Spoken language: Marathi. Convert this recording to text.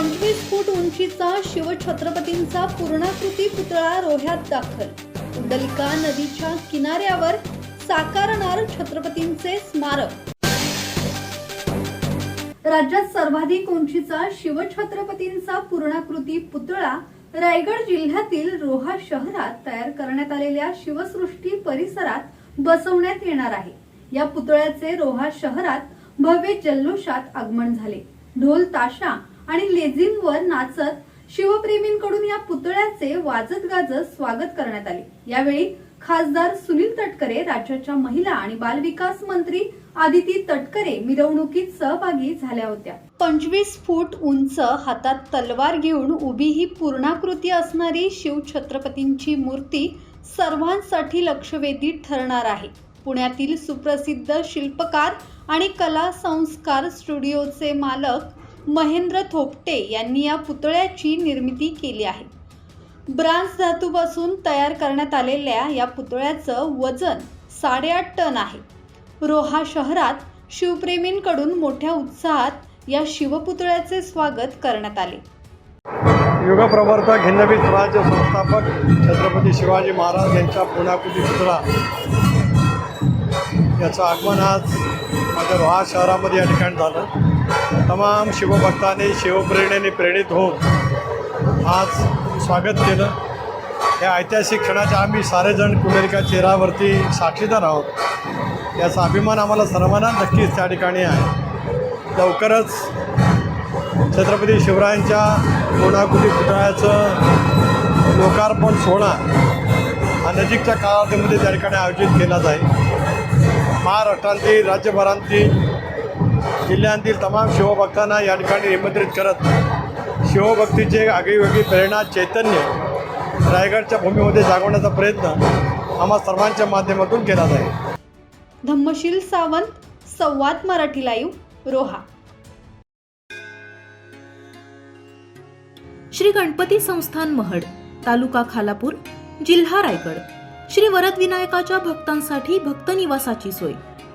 पंचवीस फूट उंचीचा शिवछत्रपतींचा पूर्णाकृती पुतळा रोह्यात दाखल. कुंडलिका नदीच्या किनाऱ्यावर साकारणार छत्रपतींचे स्मारक. राज्यात सर्वाधिक उंचीचा शिवछत्रपतींचा पूर्णाकृती पुतळा रायगड जिल्ह्यातील रोहा शहरात तयार करण्यात आलेल्या शिवसृष्टी परिसरात बसवण्यात येणार आहे. या पुतळ्याचे रोहा शहरात भव्य जल्लोषात आगमन झाले. ढोल ताशा आणि लेझिमवर नाचत शिवप्रेमींकडून या पुतळ्याचे वाजत गाजत स्वागत करण्यात आले. यावेळी खासदार सुनील तटकरे राज्याच्या महिला आणि बालविकास मंत्री आदिती तटकरे मिरवणुकीत सहभागी झाल्या होत्या. पंचवीस फूट उंच हातात तलवार घेऊन उभी ही पूर्णाकृती असणारी शिवछत्रपतींची मूर्ती सर्वांसाठी लक्षवेधी ठरणार आहे. पुण्यातील सुप्रसिद्ध शिल्पकार आणि कला संस्कार स्टुडिओचे मालक महेंद्र थोपटे यांनी या पुतळ्याची निर्मिती केली आहे. ब्रांज धातूपासून तयार करण्यात आलेल्या या पुतळ्याचं वजन साडेआठ टन आहे. रोहा शहरात शिवप्रेमींकडून मोठ्या उत्साहात या शिवपुतळ्याचे स्वागत करण्यात आले. युगप्रवर्तक हिंदवी स्वराज्य संस्थापक छत्रपती शिवाजी महाराज यांच्या पुण्याकृती पुतळा. याचं आगमन आज माझ्या रोहा शहरामध्ये या ठिकाणी झालं. तमाम शिवभक्तांनी शिवप्रेरणेने प्रेरित होऊन आज स्वागत केलं. या ऐतिहासिक क्षणाच्या आम्ही सारेजण कुंडलिका चेहऱ्यावरती साक्षीदार आहोत. याचा अभिमान आम्हाला सर्वांना नक्कीच त्या ठिकाणी आहे. लवकरच छत्रपती शिवरायांच्या कोणाकुटी पुतळ्याचं लोकार्पण सोहळा हा नजीकच्या कालावधीमध्ये त्या ठिकाणी आयोजित केला जाईल. महाराष्ट्रातील राज्यभरांतील जिल्ह्यांतील तमाम शिवभक्तांना या ठिकाणी निमंत्रित करत शिवभक्तीचे आगळीवेगळी प्रेरणा चैतन्य रायगडच्या भूमीमध्ये जागवण्याचा प्रयत्न आम्हा सर्वांच्या माध्यमातून केला जाईल. धम्मशील सावंत संवाद मराठी लाईव्ह रोहा. श्री गणपती संस्थान महड तालुका खालापूर जिल्हा रायगड. श्री वरदविनायकाच्या भक्तांसाठी भक्त निवासाची सोय.